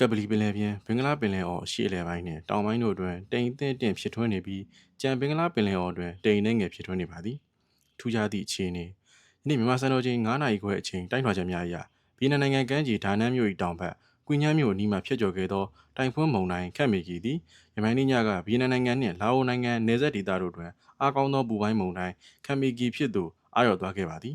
ကပလီပင်လယ်ပြင်ဘင်္ဂလားပင်လယ်အော်အရှေ့အလယ်ပိုင်းနှင့်တောင်ပိုင်းတို့တွင်တိမ်အထင်းအထင်းဖြစ်ထွန်းနေပြီးကြံဘင်္ဂလားပင်လယ်အော်တွင်တိမ်နှဲငယ်ဖြစ်ထွန်းနေပါသည်ထူးခြားသည့်အခြေအနေယနေ့မြန်မာစံတော်ချိန်9နာရီခွဲအချိန်တိုင်းထွာချက်များအရပြည်내နိုင်ငံကမ်းခြေဒါနန်းမြို့၏တောင်ဘက်ကွင်းညမ်းမြို့အနီးမှဖြစ်ကျော်ခဲ့သောတိုင်ဖွန်းမုန်တိုင်းခတ်မီကီသည်ယမိုင်းနေ့ညကပြည်내နိုင်ငံနှင့်လာအိုနိုင်ငံနယ်စပ်ဒေသတို့တွင်အားကောင်းသောပူပိုင်းမုန်တိုင်းခတ်မီကီဖြစ်သို့အားရောက်သွားခဲ့ပါသည်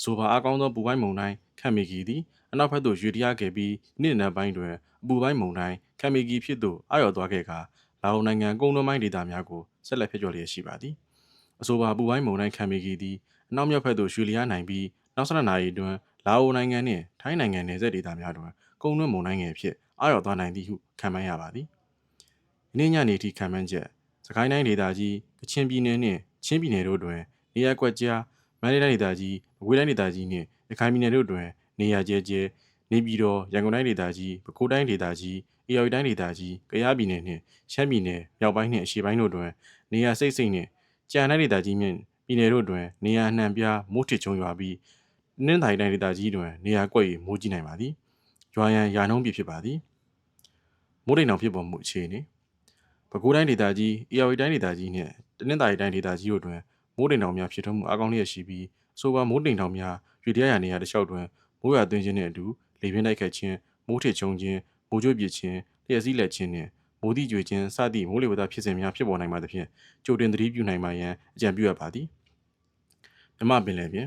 အဆိုပါအားကောင်းသောပူပိုင်းမုန်တိုင်းခတ်မီကီသည်အနောက်ဘက်သို့ရွေ့လျားခဲ့ပြီးနေ့နံပိုင်းတွင်အပူပိုင်းမုန်တိုင်းခမ်မီဂီဖြစ်သို့အရောက်သွားခဲ့ကာလာအိုနိုင်ငံကုန်းတွင်းပိုင်းဒေသများကိုဆက်လက်ဖြစ်ကျော်လျက်ရှိပါသည်အဆိုပါအပူပိုင်းမုန်တိုင်းခမ်မီဂီသည်အနောက်မြောက်ဘက်သို့ရွှေ့လျားနိုင်ပြီးနောက်ဆက်နာရီတွင်လာအိုနိုင်ငံနှင့်ထိုင်းနိုင်ငံနယ်စပ်ဒေသများတွင်ကုန်းတွင်းမုန်တိုင်းငယ်ဖြစ်အရောက်သွားနိုင်သည်ဟုခန့်မှန်းရပါသည်။ဒီနေ့ညနေထိခန့်မှန်းချက်စကိုင်းတိုင်းဒေသကြီးကချင်ပြည်နယ်နှင့်ချင်းပြည်နယ်တို့တွင်နေရာကွက်ကြား မန္တလေးတိုင်းဒေသကြီးမကွေးတိုင်းဒေသကြီးနှင့်ရခိုင်ပြည်နယ်တို့တွင်နေရာကျဲကျဲနေပြည်တော်ရန်ကုန်တိုင်းဒေသကြီးပဲခူးတိုင်းဒေသကြီးအေရဝတီတိုင်းဒေသကြီးကယားပြည်နယ်နှင့်ရှမ်းပြည်နယ်မြောက်ပိုင်းနှင့်အရှေ့ပိုင်းတို့တွင်နေရာစိတ်စိတ်နှင့်ကြံတိုင်းဒေသကြီးမြင့်ပြည်နယ်တို့တွင်နေရာနှံပြားမိုးထစ်ချုံရွာပြီးနင်းတိုင်းတိုင်းဒေသကြီးတွင်နေရာကွက်၍မိုးကြီးနိုင်ပါသည်ရွာရန်ရာနှုန်းပြဖြစ်ပါသည်မိုးတိမ်တောင်ဖြစ်ပေါ်မှုအခြေအနေပဲခူးတိုင်းဒေသကြီးအေရဝတီတိုင်းဒေသကြီးနှင့်တနင်္သာရီတိုင်းဒေသကြီးတို့တွင် မိုးတိမ်တောင်များဖြစ်ထွန်းမှုအကောင်းလျက်ရှိပြီးဆိုပါမိုးတိမ်တောင်များရွေတရားရနေရာတစ်လျှောက်တွင်မိုးရွာသွန်းခြင်းနှင့်အတူလေပြင်းတိုက်ခတ်ခြင်းမိုးထစ်ချုံခြင်းမိုးကြွပစ်ခြင်းလျှက်စီးလက်ခြင်းနှင့်မိုးတိကျွေခြင်းစသည့်မိုးလေဝသဖြစ်စဉ်များဖြစ်ပေါ်နိုင်ပါသဖြင့်ကြိုတင်သတိပြုနိုင်ပါရန်အကြံပြုအပ်ပါသည်မြမပင်လယ်ပြင်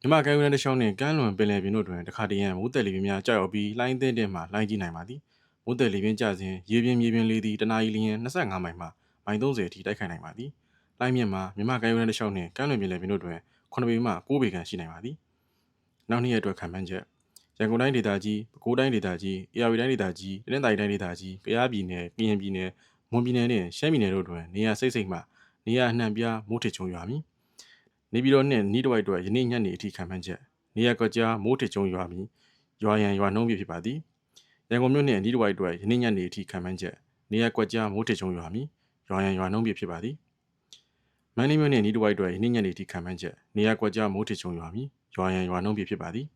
မြမကမ်းရိုးတန်းတစ်လျှောက်နှင့်ကမ်းလွန်ပင်လယ်ပြင်တို့တွင်တခါတရံမိုးတက်လေပြင်းများကြောက်ရောက်ပြီးလှိုင်းသင်းတဲ့မှလှိုင်းကြီးနိုင်ပါသည်မိုးတက်လေပြင်းကျစဉ်ရေပြင်းမြေပြင်းလေးသည်တနအီလျင်25မိုင်မှမိုင်30အထိတိုက်ခိုက်နိုင်ပါသည် လှိုင်းမြင့်မှာမြမကမ်းရိုးတန်းတစ်လျှောက်နှင့်ကမ်းလွန်ပင်လယ်ပြင်တို့တွင်9ပေမှ9ပေခန့်ရှိနိုင်ပါသည်နောက်နှစ်ရက်အတွက်ခံမှန်းချက်ရန်ကုန်တိုင်းဒေသကြီးပဲခူးတိုင်းဒေသကြီးအေရဝတီတိုင်းဒေသကြီးတနင်္သာရီတိုင်းဒေသကြီးကယားပြည်နယ်ကရင်ပြည်နယ်မွန်ပြည်နယ်နှင့်ရှမ်းပြည်နယ်တို့တွင်နေရာစိတ်စိတ်မှနေရာအနှံ့ပြားမိုးထစ်ချုံရွာမည်နေပြည်တော်နှင့်နီးတစ်ဝိုက်တွင်ယနေ့ညနေအထိခံမှန်းချက်နေရာကကြားမိုးထစ်ချုံရွာမည်ရွာရန်ရွာနှုံးပြဖြစ်ပါသည်ရန်ကုန်မြို့နှင့်နီးတစ်ဝိုက်တွင်ယနေ့ညနေအထိခံမှန်းချက်နေရာကွက်ကြားမိုးထစ်ချုံရွာမည်ရွာရန်ရွာနှုံးပြဖြစ်ပါသည် မန္တလေးမြို့နှင့်နီးတစ်ဝိုက်တွင်ယနေ့ညနေအထိခံမှန်းချက်နေရာကွက်ကြားမိုးထစ်ချုံရွာမည်ရွာရန်ရွာနှုံးပြဖြစ်ပါသည်